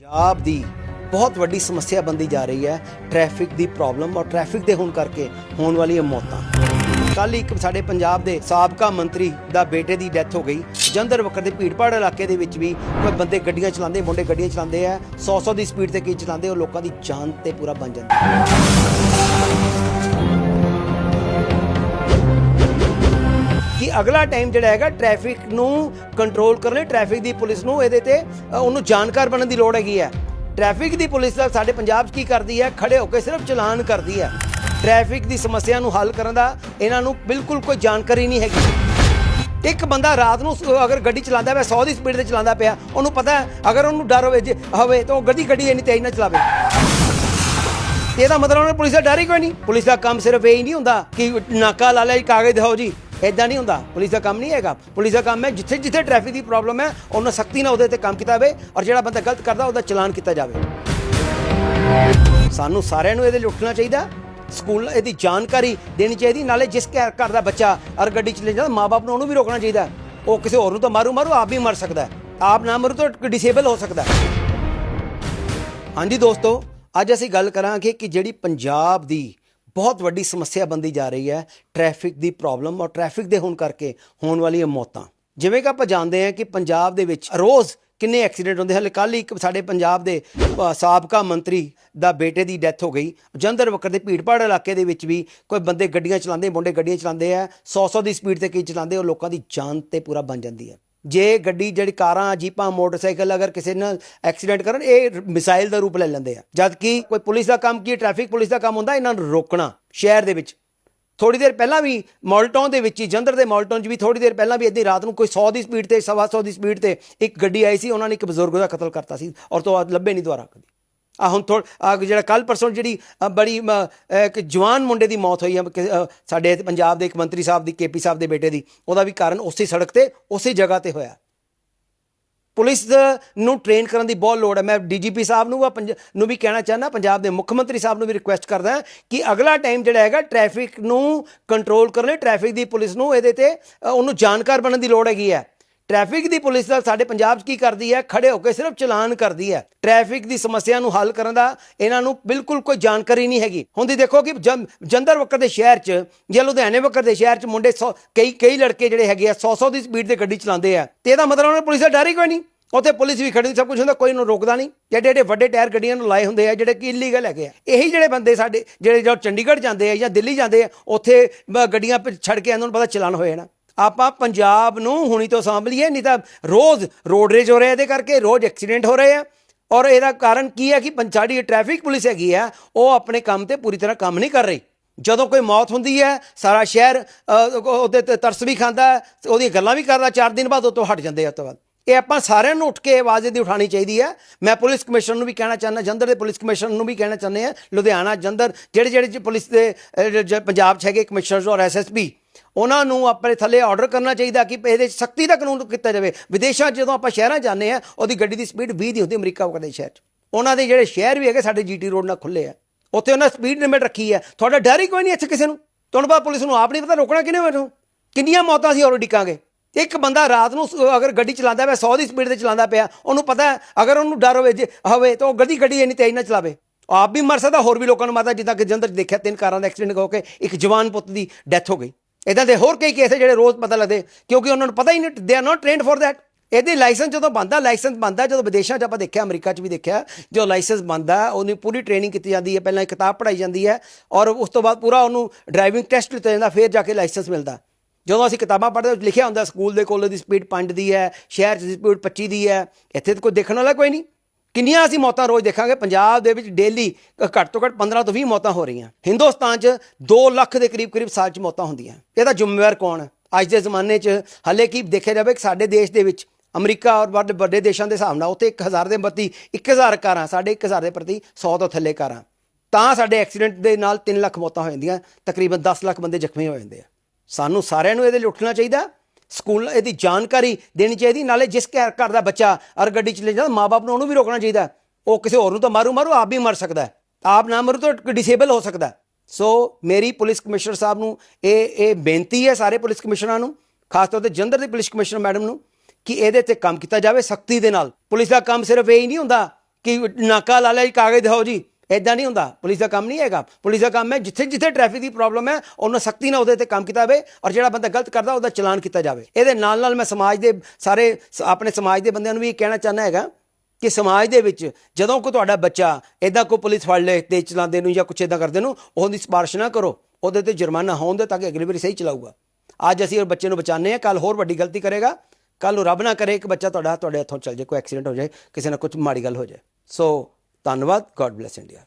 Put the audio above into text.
ਪੰਜਾਬ ਦੀ ਬਹੁਤ ਵੱਡੀ ਸਮੱਸਿਆ ਬੰਦੀ ਜਾ ਰਹੀ ਹੈ ਟ੍ਰੈਫਿਕ ਦੀ ਪ੍ਰੋਬਲਮ ਔਰ ਟ੍ਰੈਫਿਕ ਦੇ ਹੋਣ ਕਰਕੇ ਹੋਣ ਵਾਲੀਆਂ ਮੌਤਾਂ। ਕੱਲ ਇੱਕ ਸਾਡੇ ਪੰਜਾਬ ਦੇ ਸਾਬਕਾ ਮੰਤਰੀ ਦਾ ਬੇਟੇ ਦੀ ਡੈਥ ਹੋ ਗਈ। ਜੰਦਰ ਵਕਰ ਦੇ ਭੀੜਪਾੜ ਇਲਾਕੇ ਦੇ ਵਿੱਚ ਵੀ ਕੋਈ ਬੰਦੇ ਗੱਡੀਆਂ ਚਲਾਉਂਦੇ, ਮੁੰਡੇ ਗੱਡੀਆਂ ਚਲਾਉਂਦੇ ਆ। 100-100 ਦੀ ਸਪੀਡ ਤੇ ਕੀ ਚਲਾਉਂਦੇ, ਉਹ ਲੋਕਾਂ ਦੀ ਜਾਨ ਤੇ ਪੂਰਾ ਬਣ ਜਾਂਦਾ ਅਗਲਾ ਟਾਈਮ ਜਿਹੜਾ ਹੈਗਾ ਟ੍ਰੈਫਿਕ ਨੂੰ ਕੰਟਰੋਲ ਕਰਨ ਲਈ ਟ੍ਰੈਫਿਕ ਦੀ ਪੁਲਿਸ ਨੂੰ ਇਹਦੇ ਤੇ ਉਹਨੂੰ ਜਾਣਕਾਰ ਬਣਨ ਦੀ ਲੋੜ ਹੈਗੀ ਹੈ। ਟ੍ਰੈਫਿਕ ਦੀ ਪੁਲਿਸ ਦਾ ਸਾਡੇ ਪੰਜਾਬ 'ਚ ਕੀ ਕਰਦੀ ਹੈ? ਖੜੇ ਹੋ ਕੇ ਸਿਰਫ ਚਲਾਨ ਕਰਦੀ ਹੈ। ਟ੍ਰੈਫਿਕ ਦੀ ਸਮੱਸਿਆ ਨੂੰ ਹੱਲ ਕਰਨ ਦਾ ਇਹਨਾਂ ਨੂੰ ਬਿਲਕੁਲ ਕੋਈ ਜਾਣਕਾਰੀ ਨਹੀਂ ਹੈਗੀ। ਇੱਕ ਬੰਦਾ ਰਾਤ ਨੂੰ ਅਗਰ ਗੱਡੀ ਚਲਾਉਂਦਾ ਪਿਆ 100 ਦੀ ਸਪੀਡ ਤੇ ਚਲਾਉਂਦਾ ਪਿਆ, ਉਹਨੂੰ ਪਤਾ ਅਗਰ ਉਹਨੂੰ ਡਰ ਹੋਵੇ ਜੇ, ਹੋਵੇ ਤਾਂ ਉਹ ਗੱਡੀ ਗੱਡੀ ਇੰਨੀ ਤੇਜ਼ ਨਾ ਚਲਾਵੇ। ਇਹਦਾ ਮਤਲਬ ਉਹਨਾਂ ਪੁਲਿਸ ਦਾ ਡਰ ਹੀ ਕੋਈ ਨਹੀਂ। ਪੁਲਿਸ ਦਾ ਕੰਮ ਸਿਰਫ ਇਹ ਹੀ ਨਹੀਂ ਹੁੰਦਾ ਕਿ ਨਾਕਾ ਲਾ ਲਿਆ ਜੀ, ਕਾਗਜ਼ ਦਿਖਾਓ ਜੀ। ਐਦਾਂ ਨਹੀਂ ਹੁੰਦਾ। ਪੁਲਿਸ ਦਾ ਕੰਮ ਨਹੀਂ ਹੈਗਾ। ਪੁਲਿਸ ਦਾ ਕੰਮ ਹੈ ਜਿੱਥੇ ਜਿੱਥੇ ਟ੍ਰੈਫਿਕ ਦੀ ਪ੍ਰੋਬਲਮ ਹੈ, ਉਹਨਾਂ ਸਖਤੀ ਨਾਲ ਉਹਦੇ ਤੇ ਕੰਮ ਕੀਤਾ ਜਾਵੇ ਔਰ ਜਿਹੜਾ ਬੰਦਾ ਗਲਤ ਕਰਦਾ, ਉਹਦਾ ਚਲਾਨ ਕੀਤਾ ਜਾਵੇ। ਸਾਨੂੰ ਸਾਰਿਆਂ ਨੂੰ ਇਹਦੇ ਲੁੱਟਣਾ ਚਾਹੀਦਾ। ਸਕੂਲ ਇਹਦੀ ਜਾਣਕਾਰੀ ਦੇਣੀ ਚਾਹੀਦੀ, ਨਾਲੇ ਜਿਸ ਘਰ ਘਰ ਦਾ ਬੱਚਾ ਅਰ ਗੱਡੀ ਚ ਲੈ ਜਾਂਦਾ ਮਾਪੇ ਨੂੰ ਉਹਨੂੰ ਵੀ ਰੋਕਣਾ ਚਾਹੀਦਾ। ਉਹ ਕਿਸੇ ਹੋਰ ਨੂੰ ਤਾਂ ਮਾਰੂ ਮਾਰੂ, ਆਪ ਵੀ ਮਰ ਸਕਦਾ ਆਪ ਨਾ ਮਰੂ ਤਾਂ ਡਿਸੇਬਲ ਹੋ ਸਕਦਾ ਹਾਂਜੀ ਦੋਸਤੋ, ਅੱਜ ਅਸੀਂ ਗੱਲ ਕਰਾਂਗੇ ਕਿ ਜਿਹੜੀ ਪੰਜਾਬ ਦੀ ਬਹੁਤ ਵੱਡੀ ਸਮੱਸਿਆ ਬੰਦੀ ਜਾ ਰਹੀ ਹੈ ਟ੍ਰੈਫਿਕ ਦੀ ਪ੍ਰੋਬਲਮ ਔਰ ਟ੍ਰੈਫਿਕ ਦੇ ਹੋਣ ਕਰਕੇ ਹੋਣ ਵਾਲੀਆਂ ਮੌਤਾਂ। ਜਿਵੇਂ ਕਿ ਆਪਾਂ ਜਾਣਦੇ ਹਾਂ ਕਿ ਪੰਜਾਬ ਦੇ ਵਿੱਚ ਰੋਜ਼ ਕਿੰਨੇ ਐਕਸੀਡੈਂਟ ਹੁੰਦੇ ਹਲੇ ਕੱਲ ਇੱਕ ਸਾਡੇ ਪੰਜਾਬ ਦੇ ਸਾਬਕਾ ਮੰਤਰੀ ਦਾ ਬੇਟੇ ਦੀ ਡੈਥ ਹੋ ਗਈ। ਜੰਦਰ ਵਕਰ ਦੇ ਭੀੜਪਾੜ ਇਲਾਕੇ ਦੇ ਵਿੱਚ ਵੀ ਕੋਈ ਬੰਦੇ ਗੱਡੀਆਂ ਚਲਾਉਂਦੇ, ਮੁੰਡੇ ਗੱਡੀਆਂ ਚਲਾਉਂਦੇ ਆ 100-100 ਦੀ ਸਪੀਡ ਤੇ ਕੀ ਚਲਾਉਂਦੇ ਉਹ ਲੋਕਾਂ ਦੀ ਜਾਨ ਤੇ ਪੂਰਾ ਬਣ ਜਾਂਦੀ ਹੈ। ਜੇ ਗੱਡੀ ਜਿਹੜੀ ਕਾਰਾਂ, ਜੀਪਾਂ, ਮੋਟਰਸਾਈਕਲ ਅਗਰ ਕਿਸੇ ਨਾਲ ਐਕਸੀਡੈਂਟ ਕਰਨ, ਇਹ ਮਿਸਾਈਲ ਦਾ ਰੂਪ ਲੈ ਲੈਂਦੇ ਆ। ਜਦ ਕਿ ਕੋਈ ਪੁਲਿਸ ਦਾ ਕੰਮ ਕੀ ਟ੍ਰੈਫਿਕ ਪੁਲਿਸ ਦਾ ਕੰਮ ਹੁੰਦਾ, ਇਹਨਾਂ ਨੂੰ ਰੋਕਣਾ ਸ਼ਹਿਰ ਦੇ ਵਿੱਚ। ਥੋੜੀ ਦੇਰ ਪਹਿਲਾਂ ਵੀ ਮਾਲਟਾਊਨ ਦੇ ਵਿੱਚ ਹੀ ਜੰਦਰ ਦੇ ਮਾਲਟਾਊਨ 'ਚ ਵੀ ਥੋੜੀ ਦੇਰ ਪਹਿਲਾਂ ਵੀ ਇੱਦੀ ਰਾਤ ਨੂੰ ਕੋਈ 100 ਦੀ ਸਪੀਡ ਤੇ, ਸਵਾ 100 ਦੀ ਸਪੀਡ ਤੇ ਇੱਕ ਗੱਡੀ ਆਈ ਸੀ, ਉਹਨਾਂ ਨੇ ਇੱਕ ਬਜ਼ੁਰਗ ਦਾ ਕਤਲ ਕਰਤਾ ਸੀ, ਔਰ ਤੋਂ ਲੱਭੇ ਨਹੀਂ ਦੁਆਰਾ ਕਦੀ। ਆ ਹੁਣ ਥੋੜ ਆ ਜਿਹੜਾ ਕੱਲ ਪਰਸੋਂ ਜਿਹੜੀ ਬੜੀ ਇੱਕ ਜਵਾਨ ਮੁੰਡੇ ਦੀ ਮੌਤ ਹੋਈ ਹੈ ਕਿ, ਸਾਡੇ ਪੰਜਾਬ ਦੇ ਇੱਕ ਮੰਤਰੀ ਸਾਹਿਬ ਦੀ ਕੇਪੀ ਸਾਹਿਬ ਦੇ ਬੇਟੇ ਦੀ ਉਹਦਾ ਵੀ ਕਾਰਨ ਉਸੇ ਸੜਕ ਤੇ ਉਸੇ ਜਗ੍ਹਾ ਤੇ ਹੋਇਆ। ਪੁਲਿਸ ਨੂੰ ਟ੍ਰੇਨ ਕਰਨ ਦੀ ਬਹੁਤ ਲੋੜ ਹੈ। ਮੈਂ ਡੀਜੀਪੀ ਸਾਹਿਬ ਨੂੰ ਵਾ ਪੰਜ- ਨੂੰ ਵੀ ਕਹਿਣਾ ਚਾਹੁੰਦਾ ਪੰਜਾਬ ਦੇ ਮੁੱਖ ਮੰਤਰੀ ਸਾਹਿਬ ਨੂੰ ਵੀ ਰਿਕੁਐਸਟ ਕਰਦਾ ਕਿ ਅਗਲਾ ਟਾਈਮ ਜਿਹੜਾ ਹੈਗਾ ਟ੍ਰੈਫਿਕ ਨੂੰ ਕੰਟਰੋਲ ਕਰਨ ਲਈ ਟ੍ਰੈਫਿਕ ਦੀ ਪੁਲਿਸ ਨੂੰ ਇਹਦੇ ਤੇ ਉਹਨੂੰ ਜਾਣਕਾਰ ਬਣਨ ਦੀ ਲੋੜ ਹੈਗੀ ਹੈ। ਟ੍ਰੈਫਿਕ ਦੀ ਪੁਲਿਸ ਦਾ ਸਾਡੇ ਪੰਜਾਬ 'ਚ ਕੀ ਕਰਦੀ ਹੈ? ਖੜੇ ਹੋ ਕੇ ਸਿਰਫ ਚਲਾਨ ਕਰਦੀ ਹੈ। ਟ੍ਰੈਫਿਕ ਦੀ ਸਮੱਸਿਆ ਨੂੰ ਹੱਲ ਕਰਨ ਦਾ ਇਹਨਾਂ ਨੂੰ ਬਿਲਕੁਲ ਕੋਈ ਜਾਣਕਾਰੀ ਨਹੀਂ ਹੈਗੀ। ਹੁੰਦੀ ਦੇਖੋ ਕਿ ਜੰ- ਜੰਦਰ ਵਕਰ ਦੇ ਸ਼ਹਿਰ 'ਚ ਜਾਂ ਲੁਧਿਆਣੇ ਵਕਰ ਦੇ ਸ਼ਹਿਰ 'ਚ ਮੁੰਡੇ ਸੌ- ਕਈ ਕਈ ਲੜਕੇ ਜਿਹੜੇ ਹੈਗੇ ਆ 100-100 ਦੀ ਸਪੀਡ ਤੇ ਗੱਡੀ ਚਲਾਉਂਦੇ ਆ। ਤੇ ਇਹਦਾ ਮਤਲਬ ਉਹਨਾਂ ਪੁਲਿਸ ਦਾ ਡਰ ਹੀ ਕੋਈ ਨਹੀਂ। ਉੱਥੇ ਪੁਲਿਸ ਵੀ ਖੜੀ, ਸਭ ਕੁਝ ਹੁੰਦਾ, ਕੋਈ ਨੂੰ ਰੋਕਦਾ ਨਹੀਂ। ਜਿਹੜੇ ਜਿਹੜੇ ਵੱਡੇ ਟਾਇਰ ਗੱਡੀਆਂ ਨੂੰ ਲਾਏ ਹੁੰਦੇ ਆ, ਜਿਹੜੇ ਕਿ ਇਲੀਗਲ ਹੈਗੇ ਆ। ਇਹੀ ਜਿਹੜੇ ਬੰਦੇ ਸਾਡੇ, ਜਿਹੜੇ ਜੋ ਚੰਡੀਗੜ੍ਹ ਜਾਂਦੇ ਆ ਜਾਂ ਦਿੱਲੀ ਜਾਂਦੇ ਆ, ਉੱਥੇ ਗੱਡੀਆਂ ਪ- ਛੱਡ ਕੇ ਇਹਨਾਂ ਨੂੰ ਪਤਾ ਚਲਾਨ ਹੋਏ ਨਾ। ਆਪਾਂ ਪੰਜਾਬ ਨੂੰ ਹੁਣੀ ਤੋਂ ਸਾਂਭ ਲਈਏ ਨਹੀਂ ਤਾਂ ਰੋਜ਼ ਰੋਡ ਰੇਜ ਹੋ ਰਿਹਾ ਇਹਦੇ ਕਰਕੇ ਰੋਜ਼ ਐਕਸੀਡੈਂਟ ਹੋ ਰਹੇ ਆ। ਔਰ ਇਹਦਾ ਕਾਰਨ ਕੀ ਹੈ ਕਿ ਪੰ- ਸਾਡੀ ਟ੍ਰੈਫਿਕ ਪੁਲਿਸ ਹੈਗੀ ਆ ਉਹ ਆਪਣੇ ਕੰਮ ਤੇ ਪੂਰੀ ਤਰ੍ਹਾਂ ਕੰਮ ਨਹੀਂ ਕਰ ਰਹੀ। ਜਦੋਂ ਕੋਈ ਮੌਤ ਹੁੰਦੀ ਹੈ ਸਾਰਾ ਸ਼ਹਿਰ ਉਹਦੇ ਤੇ ਤਰਸ ਵੀ ਖਾਂਦਾ ਹੈ, ਉਹਦੀਆਂ ਗੱਲਾਂ ਵੀ ਕਰਦਾ ਚਾਰ ਦਿਨ ਬਾਅਦ ਉਹ ਤੋਂ ਹਟ ਜਾਂਦੇ ਆ ਉਹ ਤੋਂ ਬਾਅਦ। ਇਹ ਆਪਾਂ ਸਾਰਿਆਂ ਨੂੰ ਉੱਠ ਕੇ ਆਵਾਜ਼ ਦੀ ਉਠਾਣੀ ਚਾਹੀਦੀ ਹੈ ਮੈਂ ਪੁਲਿਸ ਕਮਿਸ਼ਨਰ ਨੂੰ ਵੀ ਕਹਿਣਾ ਚਾਹੁੰਦਾ ਜੰਦਰ ਦੇ ਪੁਲਿਸ ਕਮਿਸ਼ਨਰ ਨੂੰ ਵੀ ਕਹਿਣਾ ਚਾਹੁੰਦੇ ਆ। ਲੁਧਿਆਣਾ ਜੰਦਰ ਜਿਹੜੇ ਜਿਹੜੇ ਪੁਲਿਸ ਦੇ ਪੰਜਾਬ 'ਚ ਹੈਗੇ ਕਮਿਸ਼ਨਰਸ ਔਰ ਐਸਐਸਪੀ ਉਹਨਾਂ ਨੂੰ ਆਪਣੇ ਥੱਲੇ ਆਰਡਰ ਕਰਨਾ ਚਾਹੀਦਾ ਕਿ ਇਹਦੇ 'ਚ ਸਖਤੀ ਦਾ ਕਾਨੂੰਨ ਕੀਤਾ ਜਾਵੇ। ਵਿਦੇਸ਼ਾਂ 'ਚ ਜਦੋਂ ਆਪਾਂ ਸ਼ਹਿਰਾਂ ਜਾਂਦੇ ਆ ਉਹਦੀ ਗੱਡੀ ਦੀ ਸਪੀਡ 20 ਦੀ ਹੁੰਦੀ ਅਮਰੀਕਾ ਵਰਗੇ ਸ਼ਹਿਰ 'ਚ। ਉਹਨਾਂ ਦੇ ਜਿਹੜੇ ਸ਼ਹਿਰ ਵੀ ਹੈਗੇ, ਸਾਡੇ ਜੀਟੀ ਰੋਡ ਨਾਲ ਖੁੱਲੇ ਆ। ਉੱਥੇ ਉਹਨਾਂ ਸਪੀਡ ਲਿਮਿਟ ਰੱਖੀ ਹੈ ਤੁਹਾਡਾ ਡਰ ਹੀ ਕੋਈ ਨਹੀਂ ਇੱਥੇ ਕਿਸੇ ਨੂੰ? ਤੁਹਾਨੂੰ ਪਤਾ ਪੁਲਿਸ ਨੂੰ ਆਪ ਨਹੀਂ ਪਤਾ ਰੋਕਣਾ ਕਿਹਨੇ ਮੈਨੂੰ? ਕਿੰਨੀਆਂ ਮੌਤਾਂ ਸੀ ਹੋਰ ਡਿੱਕਾਂਗੇ? ਇੱਕ ਬੰਦਾ ਰਾਤ ਨੂੰ ਅਗਰ ਗੱਡੀ ਚਲਾਉਂਦਾ ਪਿਆ 100 ਦੀ ਸਪੀਡ ਤੇ ਚਲਾਉਂਦਾ ਪਿਆ, ਉਹਨੂੰ ਪਤਾ ਹੈ, ਅਗਰ ਉਹਨੂੰ ਡਰ ਹੋਵੇ ਜੇ ਹੋਵੇ ਤਾਂ ਉਹ ਗੱਡੀ ਗੱਡੀ ਇੰਨੀ ਤੇਜ਼ ਨਾ ਚਲਾਵੇ। ਆਪ ਵੀ ਮਰ ਸਕਦਾ, ਹੋਰ ਵੀ ਲੋਕਾਂ ਨੂੰ ਮਾਤਾ ਜਿੱਦਾਂ ਕਿ ਜੰਦਰ ਦੇਖਿਆ, ਤਿੰਨ ਕਾਰਾਂ ਦਾ ਐਕਸੀਡੈਂਟ ਹੋ ਕੇ ਇੱਕ ਜਵਾਨ ਪੁੱਤ ਦੀ ਡੈਥ ਹੋ ਗਈ। ਇਦਾਂ ਦੇ ਹੋਰ ਕਈ ਕੇਸ ਜਿਹੜੇ ਰੋਜ਼ ਪਤਾ ਲੱਗਦੇ, ਕਿਉਂਕਿ ਉਹਨਾਂ ਨੂੰ ਪਤਾ ਹੀ ਨਹੀਂ they are not trained for that ਇਹਦੇ ਲਾਇਸੈਂਸ ਜਦੋਂ ਬੰਦਾ ਲਾਇਸੈਂਸ ਬੰਦਾ ਜਦੋਂ ਵਿਦੇਸ਼ਾਂ 'ਚ ਆਪਾਂ ਦੇਖਿਆ, ਅਮਰੀਕਾ 'ਚ ਵੀ ਦੇਖਿਆ, ਜੋ ਲਾਇਸੈਂਸ ਬੰਦਾ ਉਹਨੂੰ ਪੂਰੀ ਟ੍ਰੇਨਿੰਗ ਕੀਤੀ ਜਾਂਦੀ ਹੈ, ਪਹਿਲਾਂ ਇੱਕ ਕਿਤਾਬ ਪੜ੍ਹਾਈ ਜਾਂਦੀ ਹੈ, ਔਰ ਉਸ ਤੋਂ ਬਾਅਦ ਪੂਰਾ ਉਹਨੂੰ ਡਰਾਈਵਿੰਗ ਟੈਸਟ ਲਿੱਤਾ ਜਾਂਦਾ, ਫਿਰ ਜਾ ਕੇ ਲਾਇਸੈਂਸ ਮਿਲਦਾ। ਜਦੋਂ ਅਸੀਂ ਕਿਤਾਬਾਂ ਪੜ੍ਹਦੇ ਉਸ ਲਿਖਿਆ ਹੁੰਦਾ, ਸਕੂਲ ਦੇ ਕੋਲ ਦੀ ਸਪੀਡ 5 ਦੀ ਹੈ, ਸ਼ਹਿਰ 'ਚ ਸਪੀਡ 25 ਦੀ ਹੈ, ਇੱਥੇ ਤਾਂ ਕੋਈ ਦੇਖਣ ਵਾਲਾ ਕੋਈ ਨਹੀਂ। ਕਿੰਨੀਆਂ ਅਸੀਂ ਮੌਤਾਂ ਰੋਜ਼ ਦੇਖਾਂਗੇ? ਪੰਜਾਬ ਦੇ ਵਿੱਚ ਡੇਲੀ ਘੱਟ ਤੋਂ ਘੱਟ 15 ਤੋਂ 20 ਮੌਤਾਂ ਹੋ ਰਹੀਆਂ। ਹਿੰਦੁਸਤਾਨ 'ਚ 2 ਲੱਖ ਦੇ ਕਰੀਬ ਕਰੀਬ ਸਾਲ 'ਚ ਮੌਤਾਂ ਹੁੰਦੀਆਂ। ਇਹਦਾ ਜ਼ਿੰਮੇਵਾਰ ਕੌਣ? ਹੈ ਅੱਜ ਦੇ ਜ਼ਮਾਨੇ 'ਚ ਹਲੇ ਕੀ ਦੇਖਿਆ ਜਾਵੇ ਕਿ ਸਾਡੇ ਦੇਸ਼ ਦੇ ਵਿੱਚ ਅਮਰੀਕਾ ਔਰ ਵੱਡੇ ਵੱਡੇ ਦੇਸ਼ਾਂ ਦੇ ਹਿਸਾਬ ਨਾਲ ਉੱਥੇ 1000 ਦੇ ਪ੍ਰਤੀ 1000 ਕਾਰਾਂ, ਸਾਡੇ 1000 ਦੇ ਪ੍ਰਤੀ 100 ਤੋਂ ਥੱਲੇ ਕਾਰਾਂ। ਤਾਂ ਸਾਡੇ ਐਕਸੀਡੈਂਟ ਦੇ ਨਾਲ 3 ਲੱਖ ਮੌਤਾਂ ਹੋ ਜਾਂਦੀਆਂ। ਤਕਰੀਬਨ 10 ਲੱਖ ਬੰਦੇ ਜ਼ਖਮੀ ਹੋ ਜਾਂਦੇ ਆ। ਸਾਨੂੰ ਸਾਰਿਆਂ ਨੂੰ ਇਹਦੇ ਲਈ ਉੱਠਣਾ ਚਾਹੀਦਾ। ਸਕੂਲ ਇਹਦੀ ਜਾਣਕਾਰੀ ਦੇਣੀ ਚਾਹੀਦੀ, ਨਾਲੇ ਜਿਸ ਘਰ ਘਰ ਦਾ ਬੱਚਾ ਅਰ ਗੱਡੀ ਚ ਲੈ ਜਾਂਦਾ ਮਾਪੇ ਨੂੰ ਉਹਨੂੰ ਵੀ ਰੋਕਣਾ ਚਾਹੀਦਾ। ਉਹ ਕਿਸੇ ਹੋਰ ਨੂੰ ਤਾਂ ਮਾਰੂ ਮਾਰੂ ਆਪ ਵੀ ਮਰ ਸਕਦਾ ਹੈ। ਆਪ ਨਾ ਮਰੂ ਤਾਂ ਡਿਸੇਬਲ ਹੋ ਸਕਦਾ ਸੋ ਮੇਰੀ ਪੁਲਿਸ ਕਮਿਸ਼ਨਰ ਸਾਹਿਬ ਨੂੰ ਇਹ ਇਹ ਬੇਨਤੀ ਹੈ ਸਾਰੇ ਪੁਲਿਸ ਕਮਿਸ਼ਨਰਾਂ ਨੂੰ, ਖਾਸ ਤੌਰ ਤੇ ਜੰਦਰ ਦੇ ਪੁਲਿਸ ਕਮਿਸ਼ਨਰ ਮੈਡਮ ਨੂੰ, ਕਿ ਇਹਦੇ ਤੇ ਕੰਮ ਕੀਤਾ ਜਾਵੇ ਸਖਤੀ ਦੇ ਨਾਲ। ਪੁਲਿਸ ਦਾ ਕੰਮ ਸਿਰਫ ਇਹ ਹੀ ਨਹੀਂ ਹੁੰਦਾ ਕਿ ਨਾਕਾ ਲਾ ਲਿਆ ਜੀ, ਕਾਗਜ਼ ਦਿਖਾਓ ਜੀ। ਇਦਾਂ ਨਹੀਂ ਹੁੰਦਾ। ਪੁਲਿਸ ਦਾ ਕੰਮ ਨਹੀਂ ਹੈਗਾ। ਪੁਲਿਸ ਦਾ ਕੰਮ ਹੈ ਜਿੱਥੇ ਜਿੱਥੇ ਟ੍ਰੈਫਿਕ ਦੀ ਪ੍ਰੋਬਲਮ ਹੈ, ਉਹਨਾਂ ਸਖਤੀ ਨਾਲ ਉਹਦੇ ਤੇ ਕੰਮ ਕੀਤਾ ਜਾਵੇ ਔਰ ਜਿਹੜਾ ਬੰਦਾ ਗਲਤ ਕਰਦਾ, ਉਹਦਾ ਚਲਾਨ ਕੀਤਾ ਜਾਵੇ। ਇਹਦੇ ਨਾਲ ਨਾਲ ਮੈਂ ਸਮਾਜ ਦੇ ਸਾਰੇ ਸ- ਆਪਣੇ ਸਮਾਜ ਦੇ ਬੰਦਿਆਂ ਨੂੰ ਵੀ ਇਹ ਕਹਿਣਾ ਚਾਹੁੰਦਾ ਹੈਗਾ ਕਿ ਸਮਾਜ ਦੇ ਵਿੱਚ ਜਦੋਂ ਕੋਈ ਤੁਹਾਡਾ ਬੱਚਾ ਇਦਾਂ ਕੋਈ ਪੁਲਿਸ ਫੜ ਲੇ ਤੇਜ਼ ਚਲਾਉਂਦੇ ਨੂੰ ਜਾਂ ਕੁਛ ਇਦਾਂ ਕਰਦੇ ਨੂੰ, ਉਹਦੀ ਸਿਫਾਰਿਸ਼ ਨਾ ਕਰੋ। ਉਹਦੇ ਤੇ ਜੁਰਮਾਨਾ ਹੋਣ ਦੇ ਤਾਂ ਕਿ ਅਗਲੀ ਵਾਰੀ ਸਹੀ ਚਲਾਊਗਾ। ਅੱਜ ਅਸੀਂ ਉਹ ਬੱਚੇ ਨੂੰ ਬਚਾਉਂਦੇ ਹਾਂ ਕੱਲ ਹੋਰ ਵੱਡੀ ਗਲਤੀ ਕਰੇਗਾ। ਕੱਲ ਨੂੰ ਰੱਬ ਨਾ ਕਰੇ ਇੱਕ ਬੱਚਾ ਤੁਹਾਡਾ ਤੁਹਾਡੇ ਹੱਥੋਂ ਚੱਲ ਜਾਏ, ਕੋਈ ਐਕਸੀਡੈਂਟ ਹੋ ਜਾਏ, ਕਿਸੇ ਨਾਲ ਕੁਝ ਮਾੜੀ ਗੱਲ ਹੋ ਜਾਏ। ਸੋ ਧੰਨਵਾਦ ਗੋਡ ਬlesਸ ਇੰਡੀਆ